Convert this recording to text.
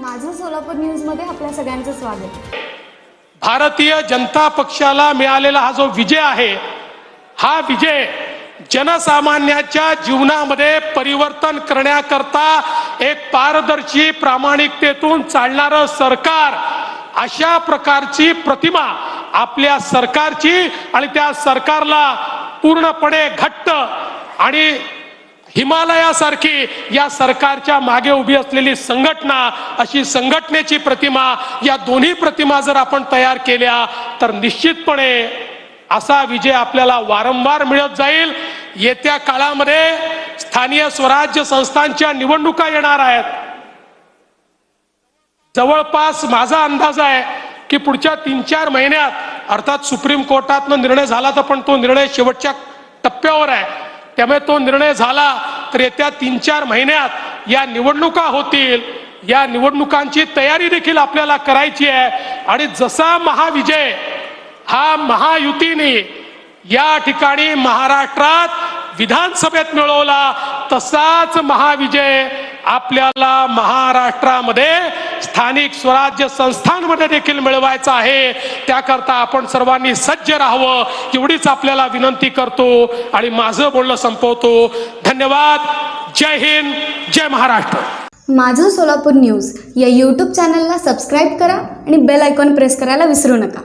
माझं सोलापूर न्यूजमध्ये आपल्या सगळ्यांचं स्वागत. भारतीय जनता पक्षाला मिळालेला हा जो विजय आहे हा विजय जनसामान्याच्या जीवनामध्ये परिवर्तन करण्याकरता एक पारदर्शी प्रामाणिकतेतून चालणारं सरकार अशा प्रकारची प्रतिमा आपल्या सरकारची आणि त्या सरकारला पूर्णपणे घट्ट आणि हिमालयासारखी या सरकारच्या मागे उभी असलेली संघटना अशी संघटनेची प्रतिमा या दोन्ही प्रतिमा जर आपण तयार केल्या तर निश्चितपणे असा विजय आपल्याला वारंवार मिळत जाईल. येत्या काळामध्ये स्थानीय स्वराज्य संस्थांच्या निवडणुका येणार आहेत. जवळपास माझा अंदाज आहे की पुढच्या तीन चार महिन्यात अर्थात सुप्रीम कोर्टातनं निर्णय झाला तर पण तो निर्णय शेवटच्या टप्प्यावर आहे. त्यामुळे तो निर्णय झाला तर येत्या तीन चार महिन्यात या निवडणुका होतील. या निवडणुकांची तयारी देखील आपल्याला करायची आहे. आणि जसा महाविजय हा महायुतीने या ठिकाणी महाराष्ट्रात विधानसभेत मिळवला तसाच महाविजय आपल्याला महाराष्ट्रामध्ये स्थानिक स्वराज्य संस्थांमध्ये देखील मिळवायचं आहे. त्याकरता आपण सर्वांनी सज्ज राहावं. एवढीच आपल्याला विनंती करतो आणि माझं बोलणं संपवतो. धन्यवाद. जय हिंद. जय महाराष्ट्र. माझं सोलापूर न्यूज या यूट्यूब चॅनलला सबस्क्राईब करा आणि बेल आयकॉन प्रेस करायला विसरू नका.